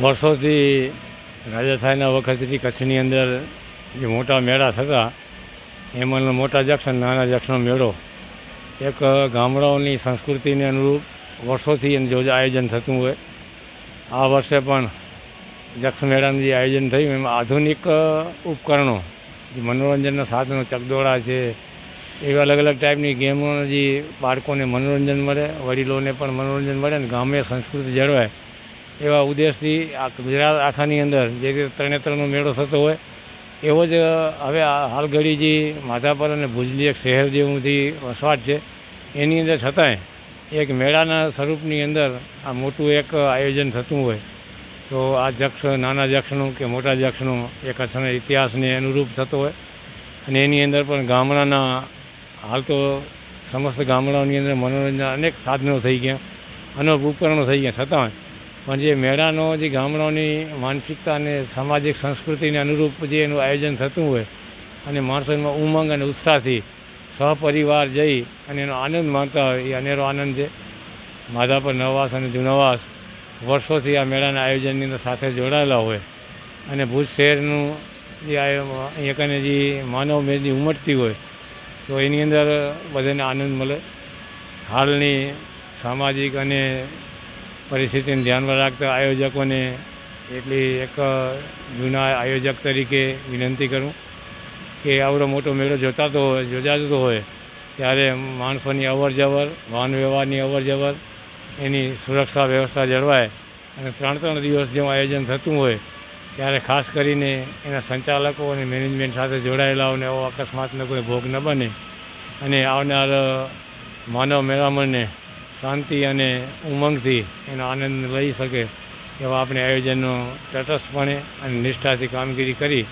વર્ષોથી રાજાશાહીના વખતથી કચ્છની અંદર જે મોટા મેળા થતા એમાંનો મોટા જંક્શન, નાના જક્ષનો મેળો, એક ગામડાઓની સંસ્કૃતિને અનુરૂપ વર્ષોથી એનું જો આયોજન થતું હોય. આ વર્ષે પણ જક્ષ મેળાનું જે આયોજન થયું, એમાં આધુનિક ઉપકરણો, જે મનોરંજનના સાધનો ચકદોડા છે, એવી અલગ અલગ ટાઈપની ગેમો, જે બાળકોને મનોરંજન મળે, વડીલોને પણ મનોરંજન મળે અને ગામે સંસ્કૃતિ જળવાય. એવા ઉદ્દેશથી આ ગુજરાત આખાની અંદર જે રીતે ત્રણે ત્રણનો મેળો થતો હોય, એવો જ હવે હાલ ઘડી જે માધાપર અને ભુજની એક શહેર જેવુંથી વસવાટ છે, એની અંદર છતાંય એક મેળાના સ્વરૂપની અંદર આ મોટું એક આયોજન થતું હોય, તો આ જક્ષ, નાના જક્ષનું કે મોટા જક્ષનું એક અસરના ઇતિહાસને અનુરૂપ થતો હોય. અને એની અંદર પણ ગામડાના, હાલ તો સમસ્ત ગામડાઓની અંદર મનોરંજન અનેક સાધનો થઈ ગયા અનેક ઉપકરણો થઈ ગયા છતાં પણ જે મેળાનો, જે ગામડાઓની માનસિકતા અને સામાજિક સંસ્કૃતિને અનુરૂપ જે એનું આયોજન થતું હોય અને માણસોમાં ઉમંગ અને ઉત્સાહથી સહપરિવાર જઈ અને એનો આનંદ માણતા હોય, એ અનેરો આનંદ છે. માધાપર નવાસ અને જૂનાવાસ વર્ષોથી આ મેળાના આયોજનની અંદર સાથે જોડાયેલા હોય અને ભુજ શહેરનું જે અહીંયા જે માનવ મેદની ઉમટતી હોય, તો એની અંદર બધાને આનંદ મળે. હાલની સામાજિક અને પરિસ્થિતિને ધ્યાનમાં રાખતા આયોજકોને એટલી એક જૂના આયોજક તરીકે વિનંતી કરું કે આવડો મોટો મેળો જોતાતો હોય, યોજાતો હોય, ત્યારે માણસોની અવર જવર વાહન વ્યવહારની અવર જવર એની સુરક્ષા વ્યવસ્થા જળવાય અને ત્રણ ત્રણ દિવસ જેવું આયોજન થતું હોય, ત્યારે ખાસ કરીને એના સંચાલકો અને મેનેજમેન્ટ સાથે જોડાયેલાઓને એવો અકસ્માતનો કોઈ ભોગ ન બને અને આવનાર માનવ મેળામણને શાંતિ અને ઉમંગથી એનો આનંદ લઈ શકે એવા આપણે આયોજનનો તટસ્થપણે અને નિષ્ઠાથી કામગીરી કરી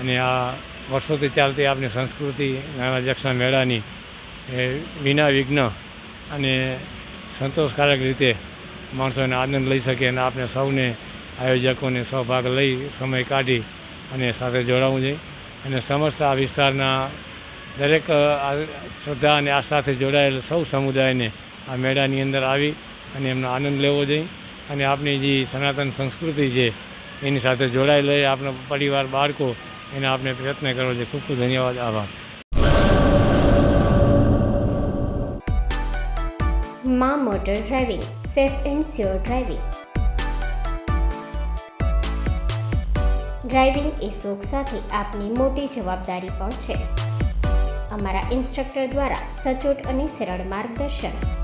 અને આ વર્ષોથી ચાલતી આપણી સંસ્કૃતિ નાના જક્ષા મેળાની એ વિના વિઘ્ન અને સંતોષકારક રીતે માણસોને આનંદ લઈ શકે અને આપણે સૌને આયોજકોને સહભાગ લઈ સમય કાઢી અને સાથે જોડાવવું જોઈએ. અને સમસ્ત આ વિસ્તારના દરેક શ્રદ્ધા અને આસ્થાથી જોડાયેલ સૌ સમુદાયને આ મેળાની અંદર આવી અને એમનો આનંદ લેવો જોઈએ અને આપણી જે સનાતન સંસ્કૃતિ છે, એની સાથે જોડાઈ આપણા પરિવાર, બાળકો, એને આપણે પ્રયત્ન કરવો જોઈએ. ખૂબ ખૂબ ધન્યવાદ. આભાર. મા motor driving, safe and sure driving. Driving એ શોખ સાથે આપની મોટી જવાબદારી પણ છે. અમારા ઇન્સ્ટ્રક્ટર દ્વારા સચોટ અને સરળ માર્ગદર્શન.